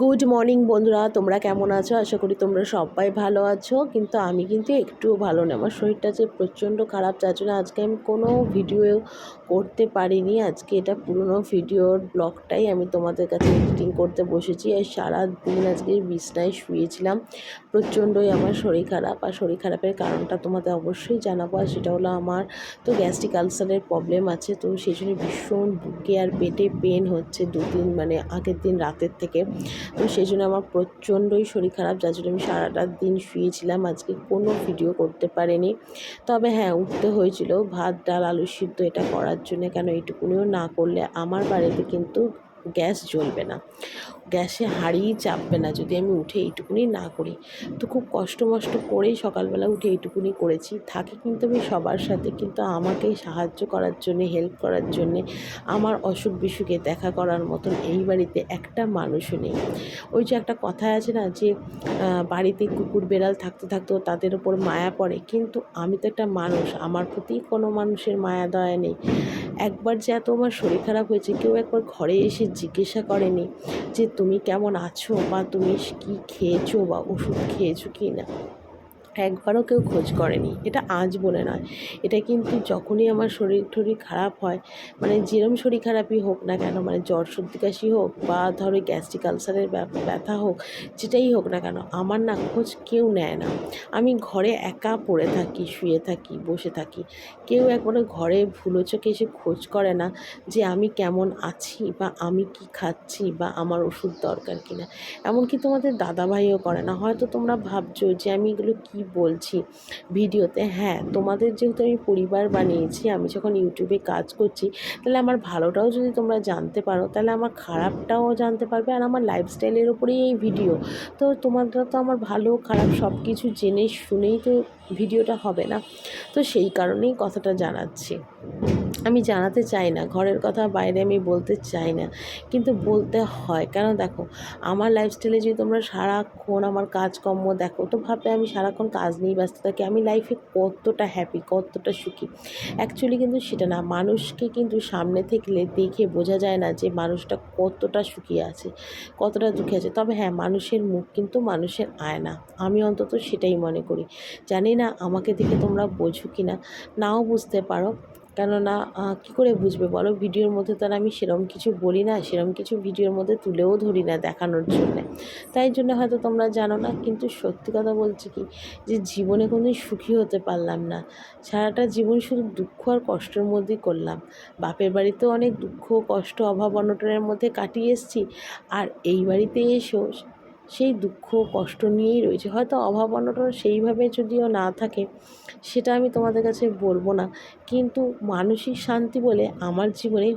Good morning বন্ধুরা। তোমরা কেমন আছো? আশা করি তোমরা সবাই ভালো আছো। কিন্তু আমি কিন্তু একটুও ভালো না। আমার শরীরটা যে প্রচণ্ড খারাপ যার জন্য আজকে আমি কোনো ভিডিও করতে পারিনি। আজকে এটা পুরনো ভিডিওর ব্লগটাই আমি তোমাদের কাছে এডিটিং করতে বসেছি। আর সারা দিন আজকে বিছনায় শুয়েছিলাম। প্রচণ্ডই আমার শরীর খারাপ। আর শরীর খারাপের কারণটা তোমাদের অবশ্যই জানাব। আর সেটা হলো আমার তো গ্যাস্ট্রিক আলসারের প্রবলেম আছে। তো সেই জন্য ভীষণ বুকে আর পেটে পেন হচ্ছে দু দুদিন মানে আগের দিন রাতের থেকে। তো সেই জন্য আমার প্রচণ্ডই শরীর খারাপ, যার জন্য আমি সারাটা দিন শুয়েছিলাম। আজকে কোনো ভিডিও করতে পারিনি। তবে হ্যাঁ উঠতে হয়েছিল। ভাত, ডাল, আলু সিদ্ধ এটা করার জন্য কেন এটুকুনিও না করলে আমার বাড়িতে কিন্তু গ্যাস জ্বলবে না। গ্যাসে হাঁড়িই চাপবে না। যদি আমি উঠে এইটুকুনি না করি, তো খুব কষ্ট মষ্ট করেই সকালবেলা উঠে এইটুকুনি করেছি। থাকি কিন্তু আমি সবার সাথে, কিন্তু আমাকে সাহায্য করার জন্যে হেল্প করার জন্যে, আমার অসুখ বিসুখে দেখা করার মতন এই বাড়িতে একটা মানুষও নেই। ওই যে একটা কথা আছে না যে বাড়িতে কুকুর বেড়াল থাকতে থাকতেও তাদের ওপর মায়া পড়ে। কিন্তু আমি তো একটা মানুষ, আমার প্রতি কোনো মানুষের মায়া দয়া নেই। একবার যে এত আমার শরীর খারাপ হয়েছে, কেউ একবার ঘরে এসে জিজ্ঞাসা করেনি যে তুমি কেমন আছো বা তুমি কি খেয়েছো বা ওষুধ খেয়েছো কি না একবারও কেউ খোঁজ করেনি। এটা আজ বলে নয়। এটা কিন্তু যখনই আমার শরীর টরীর খারাপ হয় মানে যেরম শরীর খারাপই হোক না কেন মানে জ্বর, সর্দি, কাশি হোক বা ধরো গ্যাস্ট্রিক আলসারের ব্যথা হোক, যেটাই হোক না কেন, আমার না খোঁজ কেউ নেয় না। আমি ঘরে একা পড়ে থাকি, শুয়ে থাকি, বসে থাকি। কেউ একবারে ঘরে ভুলো চোখে এসে খোঁজ করে না যে আমি কেমন আছি বা আমি কি খাচ্ছি বা আমার ওষুধ দরকার কিনা। এমনকি তোমাদের দাদাভাইও করে না। হয়তো তোমরা ভাবছ যে আমি এগুলো কি বলছি ভিডিওতে হ্যাঁ তোমাদের যেহেতু আমি পরিবার বানিয়েছি, আমি যখন ইউটিউবে কাজ করছি, তাহলে আমার ভালোটাও যদি তোমরা জানতে পারো, তাহলে আমার খারাপটাও জানতে পারবে আর আমার লাইফস্টাইলের ওপরেই এই ভিডিও তো তোমরা তো আমার ভালো, খারাপ সব কিছু জেনে শুনেই তো ভিডিওটা হবে না। তো সেই কারণেই কথাটা জানাচ্ছি। আমি জানাতে চাই না, ঘরের কথা বাইরে আমি বলতে চাই না, কিন্তু বলতে হয়। কেন দেখো, আমার লাইফস্টাইলে যদি তোমরা সারাক্ষণ আমার কাজকর্ম দেখো, তো ভাবে আমি সারাক্ষণ কাজ নিয়েই ব্যস্ত থাকি, আমি লাইফে কতটা হ্যাপি কতটা সুখী? অ্যাকচুয়ালি কিন্তু সেটা না, মানুষকে কিন্তু সামনে থেকে দেখে বোঝা যায় না যে মানুষটা কতটা সুখী আছে, কতটা দুঃখী আছে। তবে হ্যাঁ মানুষের মুখ কিন্তু মানুষের আয়না, আমি অন্তত সেটাই মনে করি। জানি না আমাকে দেখে তোমরা বোঝো কি না নাও বুঝতে পারো। কেননা কী করে বুঝবে বলো? ভিডিওর মধ্যে তো আর আমি সেরম কিছু বলি না, সেরম কিছু ভিডিওর মধ্যে তুলেও ধরি না দেখানোর জন্য। তাই জন্য হয়তো তোমরা জানো না, কিন্তু সত্যি কথা বলছি কি, যে জীবনে কোনোদিন সুখী হতে পারলাম না। সারাটা জীবন শুধু দুঃখ আর কষ্টের মধ্যেই করলাম। বাপের বাড়িতেও অনেক দুঃখ, কষ্ট, অভাব, অনটনের মধ্যে কাটিয়ে এসেছি। আর এই বাড়িতে এসেও সেই দুঃখ, কষ্ট নিয়েই রয়েছে। হয়তো অভাব অনটন সেইভাবে যদিও না থাকে, সেটা আমি তোমাদের কাছে বলব না। কিন্তু মানসিক শান্তি বলে আমার জীবনে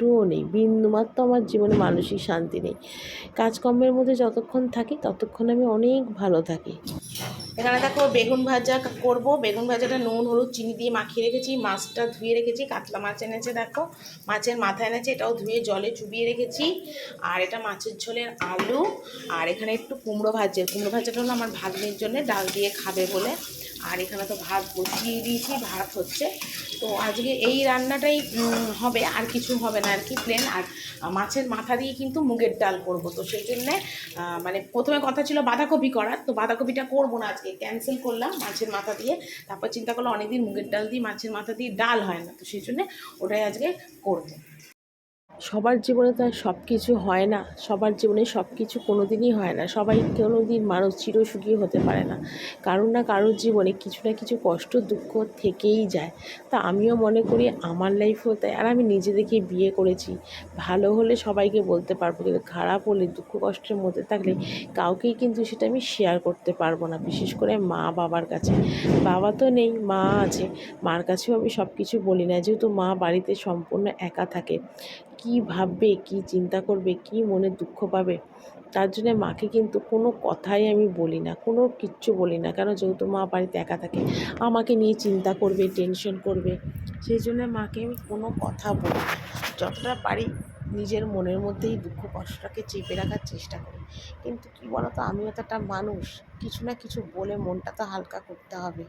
একটুও নেই, বিন্দুমাত্র আমার জীবনে মানসিক শান্তি নেই। কাজকর্মের মধ্যে যতক্ষণ থাকি, ততক্ষণ আমি অনেক ভালো থাকি। এখানে দেখো, বেগুন ভাজা করব। বেগুন ভাজাটা নুন, হলুদ, চিনি দিয়ে মাখিয়ে রেখেছি, মাছটা ধুয়ে রেখেছি, কাতলা মাছ এনেছে দেখো। মাছের মাথা এনেছে, এটাও ধুয়ে জলে চুবিয়ে রেখেছি। আর এটা মাছের ঝোলের আলু। আর এখানে একটু কুমড়ো ভাজছে কুমড়ো ভাজাটা হলো আমার ভাগ্নির জন্য, ডাল দিয়ে খাবে বলে। আর এখানে তো ভাত বসিয়ে দিয়েছি, ভাত হচ্ছে। তো আজকে এই রান্নাটাই হবে, আর কিছু হবে না আর কি প্লেন আর মাছের মাথা দিয়ে কিন্তু মুগের ডাল করব। তো সেই জন্যে মানে প্রথমে কথা ছিল বাঁধাকপি করার। তো বাঁধাকপিটা করব না আজকে ক্যান্সেল করলাম মাছের মাথা দিয়ে। তারপর চিন্তা করলাম অনেকদিন মুগের ডাল দিয়ে মাছের মাথা দিয়ে ডাল হয় না। তো সেই জন্যে ওটাই আজকে করব। সবার জীবনে তো আর সব কিছু হয় না। সবার জীবনে সব কিছু কোনো দিনই হয় না। সবাই কোনো দিন মানুষ চিরসুখী হতে পারে না। কারোর না কারোর জীবনে কিছু না কিছু কষ্ট, দুঃখ থেকেই যায়। তা আমিও মনে করি আমার লাইফেও তাই। আর আমি নিজে দেখে বিয়ে করেছি। ভালো হলে সবাইকে বলতে পারব, কিন্তু খারাপ হলে, দুঃখ কষ্টের মধ্যে থাকলে কাউকেই কিন্তু সেটা আমি শেয়ার করতে পারব না, বিশেষ করে মা বাবার কাছে। বাবা তো নেই, মা আছে। মার কাছেও আমি সব কিছু বলি না। যেহেতু মা বাড়িতে সম্পূর্ণ একা থাকে, কী ভাববে, কী চিন্তা করবে, কী মনে দুঃখ পাবে, তার জন্য মাকে কিন্তু কোনো কথাই আমি বলি না, কোনো কিচ্ছু বলি না। কেন? যেহেতু মা বাড়িতে একা থাকে, আমাকে নিয়ে চিন্তা করবে টেনশন করবে, সেই জন্য মাকে আমি কোনো কথা বলি না। যতটা পারি নিজের মনের মধ্যেই দুঃখ কষ্টটাকে চেপে রাখার চেষ্টা করি। কিন্তু কী বলতো? আমিও তো একটা মানুষ, কিছু না কিছু বলে মনটা তো হালকা করতে হবে।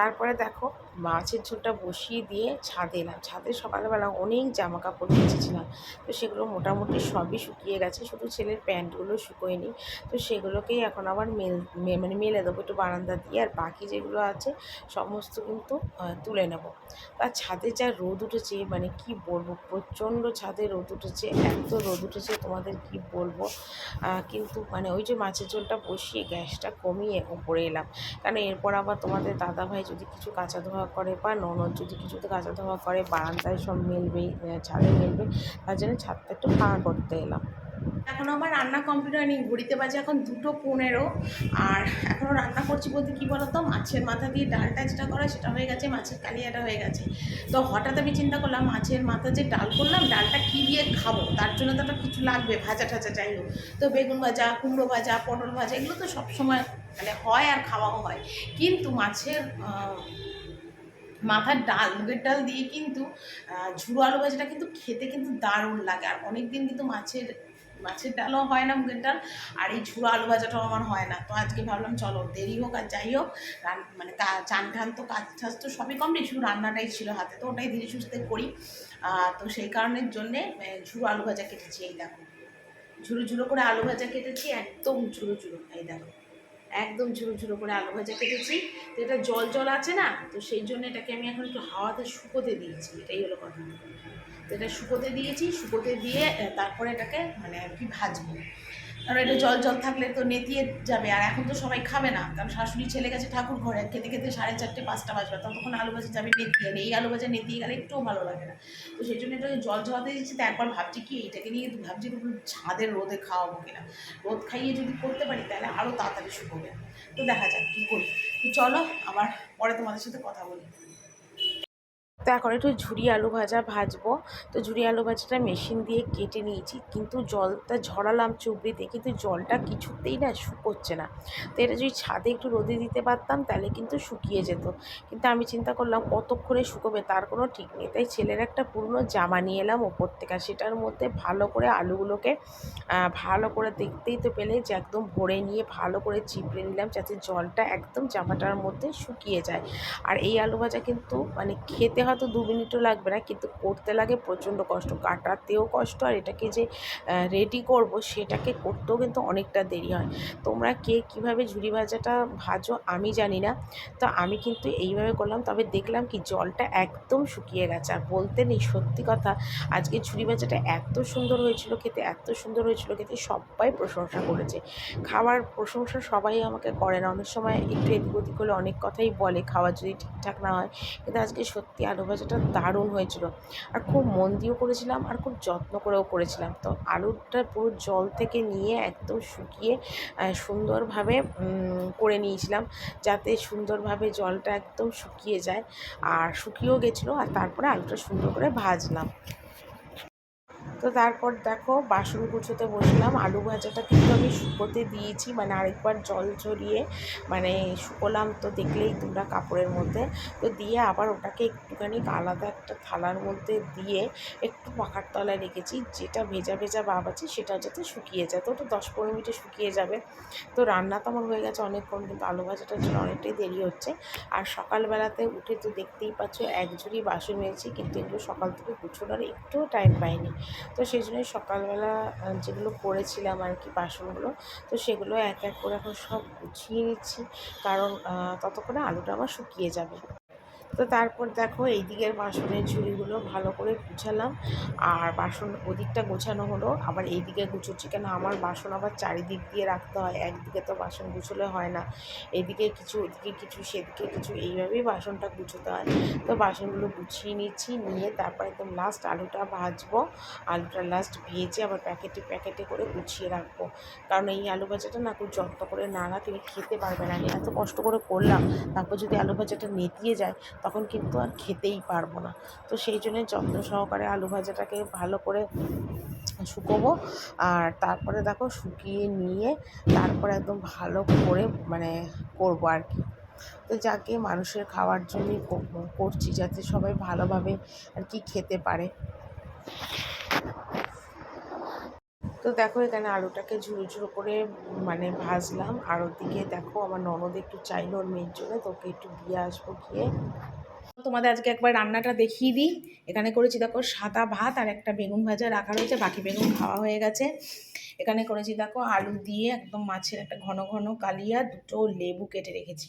তারপরে দেখো মাছের ঝোলটা বসিয়ে দিয়ে ছাদে এলাম। ছাদে সকালবেলা অনেক জামা কাপড় কেচেছিলাম। তো সেগুলো মোটামুটি সবই শুকিয়ে গেছে, শুধু ছেলের প্যান্টগুলো শুকোয়নি। তো সেগুলোকেই এখন আবার মেল মানে মেলে দেবো একটু বারান্দা দিয়ে, আর বাকি যেগুলো আছে সমস্ত কিন্তু তুলে নেব। আর ছাদে যা রোদ উঠেছে মানে কি বলব, প্রচণ্ড ছাদে রোদ উঠেছে, এত রোদ উঠেছে তোমাদের কি বলব? কিন্তু মানে ওই যে মাছের ঝোলটা বসিয়ে গ্যাসটা কমিয়ে উপরে এলাম। কারণ এরপর আবার তোমাদের দাদাভাই যদি কিছু কাঁচা ধোয়া করে বা ননদ যদি কিছুতে কাঁচা ধোয়া করে, বারান্দায় সব মিলবেই ছাদে মিলবে, তার জন্য ছাদটা একটু ফাঁকা করতে এলাম। এখন আমার রান্না কমপ্লিট হয়নি। ঘড়িতে বাজে এখন দুটো পনেরো। আর এখনও রান্না করছি বলতে কী বলতো? মাছের মাথা দিয়ে ডালটা যেটা করা সেটা হয়ে গেছে, মাছের কালিয়াটা হয়ে গেছে। তো হঠাৎ আমি চিন্তা করলাম, মাছের মাথা যে ডাল করলাম, ডালটা কী দিয়ে খাব? তার জন্য তো একটা কিছু লাগবে, ভাজা টাজা যাই হোক। তো বেগুন ভাজা, কুমড়ো ভাজা, পটল ভাজা, এগুলো তো সবসময় মানে হয় আর খাওয়াও হয়। কিন্তু মাছের মাথার ডাল, মুগের ডাল দিয়ে কিন্তু ঝুড়ো আলু ভাজাটা কিন্তু খেতে কিন্তু দারুণ লাগে। আর অনেক দিন কিন্তু মাছের মাছের ডালও হয় না মুগের ডাল, আর এই ঝুড়ো আলু ভাজাটাও আমার হয় না। তো আজকে ভাবলাম চলো দেরি হোক আর যাই হোক মানে চান টান তো কাজ টাজ তো সবই কমপ্লিট শুধু রান্নাটাই ছিল হাতে, তো ওটাই ধীরে সুস্থে করি। তো সেই কারণের জন্যে ঝুড়ো আলু ভাজা কেটেছি, এই দেখো। ঝুড়ো ঝুড়ো করে আলু ভাজা কেটেছি, একদম ঝুড়ো ঝুড়ো, এই দেখো। একদম ঝুড়ো ঝুড়ো করে আলু ভাজা কেটেছি, তো এটা জল জল আছে না, তো সেই জন্য এটাকে আমি এখন একটু হাওয়াতে শুকোতে দিয়েছি, এটাই হলো কথা। তো এটা শুকোতে দিয়েছি, শুকোতে দিয়ে তারপরে এটাকে মানে আর কি ভাজবো। কারণ এটা জল জল থাকলে তো নেতিয়ে যাবে। আর এখন তো সবাই খাবে না। কারণ শাশুড়ি ছেলে গেছে ঠাকুর ঘরে। খেতে খেতে সাড়ে চারটে, পাঁচটা বাজবে। ততক্ষণ আলু ভাজা যাবে নেতিয়ে এই আলু ভাজা নেতিয়ে গেলে একটুও ভালো লাগে না। তো সেই জন্য এটাকে জল ঝরাতে দিচ্ছি। তো একবার ভাবছি কি এইটাকে নিয়ে ভাবছি ছাদের রোদে খাওয়াবো কিনা। রোদ খাইয়ে যদি করতে পারি, তাহলে আরও তাড়াতাড়ি শুকোবে। তো দেখা যাক কী করি। তো চলো, আবার পরে তোমাদের সাথে কথা বলি। তো এখন একটু ঝুরি আলু ভাজা ভাজবো। তো ঝুরি আলু ভাজাটা মেশিন দিয়ে কেটে নিয়েছি, কিন্তু জলটা ঝরালাম চুবড়িতে কিন্তু জলটা কিছুতেই না শুকোচ্ছে না। তো এটা যদি ছাদে একটু রোদে দিতে পারতাম, তাহলে কিন্তু শুকিয়ে যেত। কিন্তু আমি চিন্তা করলাম, কতক্ষণে শুকোবে তার কোনো ঠিক নেই। তাই ছেলের একটা পুরনো জামা নিয়ে এলাম ওপর থেকে সেটার মধ্যে ভালো করে আলুগুলোকে ভালো করে দেখতেই তো পেলে যে একদম ভরে নিয়ে ভালো করে চিপড়ে নিলাম, যাতে জলটা একদম জামাটার মধ্যে শুকিয়ে যায়। আর এই আলু ভাজা কিন্তু মানে খেতে হয়তো দু মিনিটও লাগবে না, কিন্তু করতে লাগে প্রচণ্ড কষ্ট। কাটাতেও কষ্ট আর এটাকে যে রেডি করব সেটাকে করতেও কিন্তু অনেকটা দেরি হয়। তোমরা কে কীভাবে ঝুড়ি ভাজাটা ভাজো আমি জানি না। তো আমি কিন্তু এইভাবে করলাম, তবে দেখলাম কি জলটা একদম শুকিয়ে গেছে। আর বলতে নেই, সত্যি কথা, আজকে ঝুড়ি ভাজাটা এত সুন্দর হয়েছিল খেতে, এত সুন্দর হয়েছিল খেতে, সবাই প্রশংসা করেছে। খাবার প্রশংসা সবাই আমাকে করে না। অনেক সময় একটু এদিক ওদিক হলে অনেক কথাই বলে, খাওয়া যদি ঠিকঠাক না হয়, কিন্তু আজকে সত্যি আলু ভাজাটা দারুণ হয়েছিল। আর খুব মন দিয়েও করেছিলাম আর খুব যত্ন করেও করেছিলাম। তো আলুটা পুরো জল থেকে নিয়ে একদম শুকিয়ে সুন্দরভাবে করে নিয়েছিলাম যাতে সুন্দরভাবে জলটা একদম শুকিয়ে যায়। আর শুকিয়েও গেছিল আর তারপরে আলুটা সুন্দর করে ভাজলাম। তো তারপর দেখো বাসন গুছোতে বসলাম, আলু ভাজাটা কিন্তু আমি শুকোতে দিয়েছি মানে আরেকবার জল ঝরিয়ে মানে শুকোলাম তো দেখলেই তোমরা কাপড়ের মধ্যে, তো দিয়ে আবার ওটাকে একটুখানি আলাদা একটা থালার মধ্যে দিয়ে একটু পাখার তলায় রেখেছি, যেটা ভেজা ভেজা ভাব আছে সেটা যাতে শুকিয়ে যায়, তো ওটা দশ পনেরো মিনিটে শুকিয়ে যাবে। তো রান্না তো আমার হয়ে গেছে অনেকক্ষণ, কিন্তু আলু ভাজাটার জন্য অনেকটাই দেরি হচ্ছে। আর সকালবেলাতে উঠে তো দেখতেই পাচ্ছ, এক ঝুড়ি বাসন মেরেছি কিন্তু এগুলো সকাল থেকে গুছোনোর একটুও টাইম পাইনি। তো সেই জন্যই সকালবেলা যেগুলো করেছিলাম আর কি বাসনগুলো, তো সেগুলো এক এক করে এখন সব গুছিয়ে নিচ্ছি। কারণ ততক্ষণে আলুটা আমার শুকিয়ে যাবে। তো তারপর দেখো এই দিকের বাসনের ঝুড়িগুলো ভালো করে গুছালাম। আর বাসন ওদিকটা গোছানো হলো। আবার এই দিকে গুছোচ্ছি কেন? আমার বাসন আবার চারিদিক দিয়ে রাখতে হয়। একদিকে তো বাসন গুছোলে হয় না। এদিকে কিছু, ওদিকে কিছু, সেদিকে কিছু। এইভাবেই বাসনটা গুছোতে হয়। তো বাসনগুলো গুছিয়ে নিচ্ছি, নিয়ে তারপর একদম লাস্ট আলুটা ভাজবো। আলুটা লাস্ট ভেজে আবার প্যাকেটে প্যাকেটে করে গুছিয়ে রাখব। কারণ এই আলু ভাজাটা না খুব যত্ন করে না রাখলে খেতে পারবে না। আমি এত কষ্ট করে করলাম। তারপর যদি আলু ভাজাটা নেতিয়ে যায় তখন কিন্তু আর খেতেই পারব না। তো সেই জন্যে যত্ন সহকারে আলু ভাজাটাকে ভালো করে শুকোবো। আর তারপরে দেখো শুকিয়ে নিয়ে তারপরে একদম ভালো করে মানে করব আর কি। তো যাকে মানুষের খাওয়ার জন্যই করছি যাতে সবাই ভালোভাবে আর কি খেতে পারে। তো দেখো এখানে আলুটাকে ঝুড়ো ঝুড়ো করে মানে ভাজলাম। আর ওদিকে দেখো আমার ননদ একটু চাইলো ওর মেয়ের জন্য তোকে একটু দিয়ে আসব গিয়ে। তোমাদের আজকে একবার রান্নাটা দেখিয়ে দিই। এখানে করেছি দেখো সাদা ভাত আর একটা বেগুন ভাজা রাখা রয়েছে, বাকি বেগুন খাওয়া হয়ে গেছে। এখানে করেছি দেখো আলু দিয়ে একদম মাছের একটা ঘন ঘন কালিয়া, দুটো লেবু কেটে রেখেছি।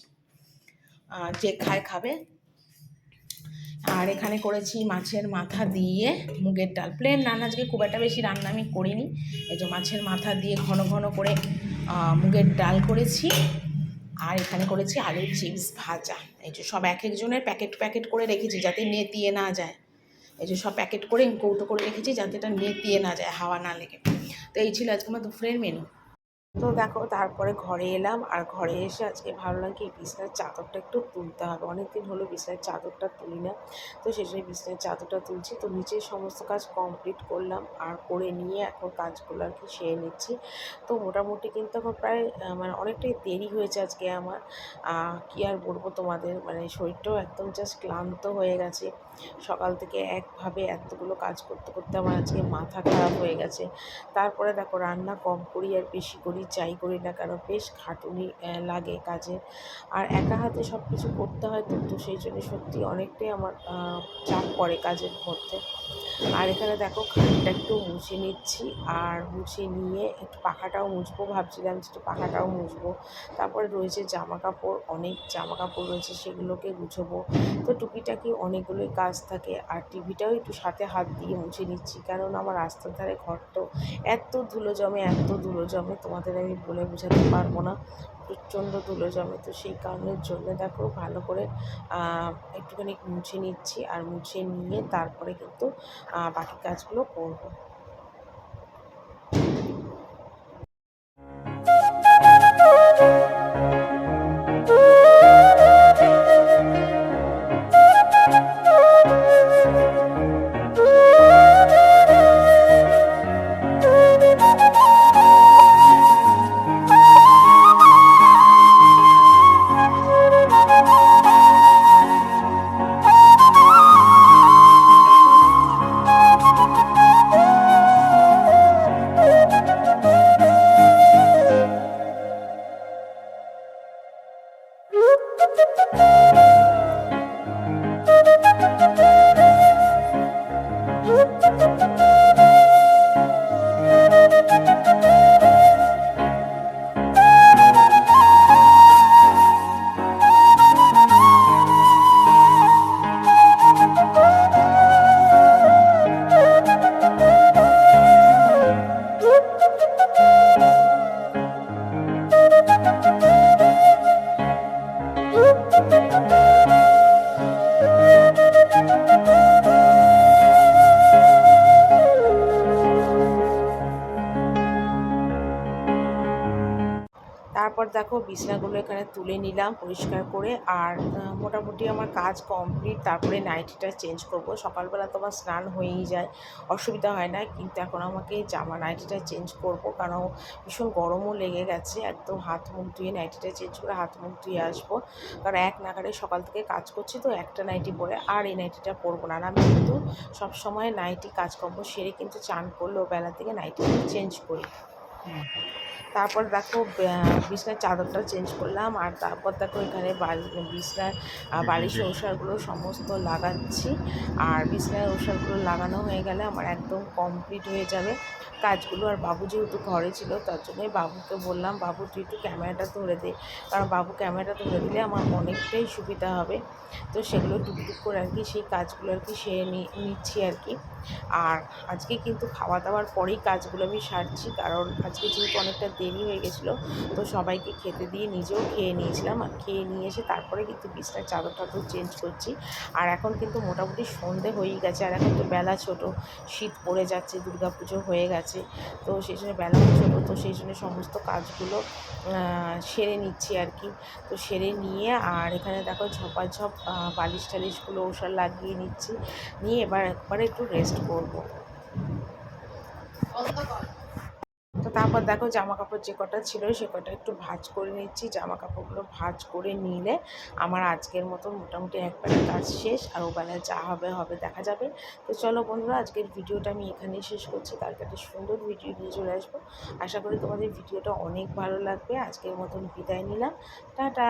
যে খায় খাবে। আর এখানে করেছি মাছের মাথা দিয়ে মুগের ডাল। প্লেন রান্না, আজকে খুব একটা বেশি রান্না আমি করিনি। এই যে মাছের মাথা দিয়ে ঘন ঘন করে মুগের ডাল করেছি। আর এখানে করেছি আলুর চিপস ভাজা। এই যে সব এক একজনের প্যাকেট প্যাকেট করে রেখেছি যাতে নেতিয়ে না যায়। এই যে সব প্যাকেট করে কৌটো করে রেখেছি যাতে এটা নেতিয়ে না যায়, হাওয়া না লেগে। তো এই ছিল আজকে আমার দুপুরের মেনু তো দেখো, তারপরে ঘরে এলাম আর ঘরে এসে আজকে ভাবলাম কি, বিছনার চাদরটা একটু তুলতে হবে। অনেকদিন হলো বিছনার চাদরটা তুলি না। তো সেই জন্য বিছনার চাদরটা তুলছি। তো নিচের সমস্ত কাজ কমপ্লিট করলাম আর করে নিয়ে এখন কাজগুলো আর কি সেরে নিচ্ছি। তো মোটামুটি কিন্তু এখন প্রায় মানে অনেকটাই দেরি হয়েছে আজকে আমার। কি আর বলব তোমাদের? মানে শরীরটাও একদম জাস্ট ক্লান্ত হয়ে গেছে। সকাল থেকে একভাবে এতগুলো কাজ করতে করতে আমার আজকে মাথা খারাপ হয়ে গেছে। তারপরে দেখো রান্না কম করি আর বেশি করি। যাই করি না কেন, বেশ খাটুনি লাগে কাজে। আর একা হাতে সব কিছু করতে হয় তো তো সেই জন্য সত্যি অনেকটাই আমার চাপ পড়ে কাজের মধ্যে। আর এখানে দেখো খাটটা একটু মুছে নিচ্ছি, আর মুছে নিয়ে একটু পাখাটাও মুছবো, ভাবছিলাম যে একটু পাখাটাও মুছবো। তারপরে রয়েছে জামা কাপড় অনেক জামা কাপড় রয়েছে সেগুলোকে গুছবো। তো টুকিটাকি অনেকগুলোই কাজ থাকে, আর টিভিটাও একটু সাথে হাত দিয়ে মুছে নিচ্ছি। কারণ আমার রাস্তার ধারে ঘর তো এত ধুলো জমে, এত ধুলো জমে তোমাদের আমি বলে বোঝাতে পারব না। প্রচণ্ড ধুলো জমে তো সেই কারণের জন্য দেখো ভালো করে একটুখানি মুছে নিচ্ছি আর মুছে নিয়ে তারপরে কিন্তু বাকি কাজগুলো করব। দেখো বিছনাগুলো এখানে তুলে নিলাম পরিষ্কার করে আর মোটামুটি আমার কাজ কমপ্লিট তারপরে নাইটিটা চেঞ্জ করব। সকালবেলা তো আমার স্নান হয়েই যায়, অসুবিধা হয় না, কিন্তু এখন আমাকে জামা নাইটিটা চেঞ্জ করব কারণ ভীষণ গরমও লেগে গেছে, একদম হাত মুখ ধুয়ে নাইটিটা চেঞ্জ করে হাত মুখ ধুয়ে আসব। কারণ এক নাগারে সকাল থেকে কাজ করছি তো একটা নাইটি পরে, আর এই নাইটিটা পরবো না। আমি কিন্তু সবসময় নাইটি কাজকর্ম সেরে কিন্তু চান করলেও বেলা থেকে নাইটি চেঞ্জ করি। তারপর দেখো বিছনার চাদরটা চেঞ্জ করলাম আর তারপর দেখো এখানে বিছনার বাড়ির ওষারগুলো সমস্ত লাগাচ্ছি আর বিছনার ওষারগুলো লাগানো হয়ে গেলে আমার একদম কমপ্লিট হয়ে যাবে। কাজগুলো আর বাবু যেহেতু ঘরে ছিল, তার জন্যই বাবুকে বললাম, বাবু, তুই একটু ক্যামেরাটা ধরে দে। কারণ বাবু ক্যামেরাটা ধরে দিলে আমার অনেকটাই সুবিধা হবে। তো সেগুলো টুকটুক করে আর কি, সেই কাজগুলো আর কি নি- নিচ্ছি আর কি। আর আজকে কিন্তু খাওয়া দাওয়ার পরেই কাজগুলো আমি সারছি, কারণ আজকে যেহেতু অনেকটা দেরি হয়ে গেছিল, তো সবাইকে খেতে দিয়ে নিজেও খেয়ে নিয়েছিলাম। আর খেয়ে নিয়ে এসে তারপরে কিন্তু বিছনার চাদর টাদর চেঞ্জ করছি। আর এখন কিন্তু মোটামুটি সন্ধে হয়েই গেছে, আর এখন তো বেলা ছোট, শীত পড়ে যাচ্ছে দুর্গা পুজো হয়ে গেছে। তো সেই জন্য বেলা ছোটো তো সেই জন্য সমস্ত কাজগুলো সেরে নিচ্ছি আর কি। তো সেরে নিয়ে আর এখানে দেখো ঝপাঝপ ঝপ বালিশ টালিশগুলো ওষার লাগিয়ে নিচ্ছি। নিয়ে এবার একবার একটু রেস্ট করব। তারপর দেখো জামা কাপড় যে কটা ছিল সে কটা একটু ভাজ করে নিচ্ছি। জামা কাপড়গুলো ভাজ করে নিলে আমার আজকের মতো মোটামুটি একবারে কাজ শেষ আর ওবেলায় যা হবে হবে দেখা যাবে। তো চলো বন্ধুরা, আজকের ভিডিওটা আমি এখানেই শেষ করছি। কালকে একটা সুন্দর ভিডিও নিয়ে চলে আসব। আশা করি তোমাদের ভিডিওটা অনেক ভালো লাগবে। আজকের মতন বিদায় নিলাম। টাটা!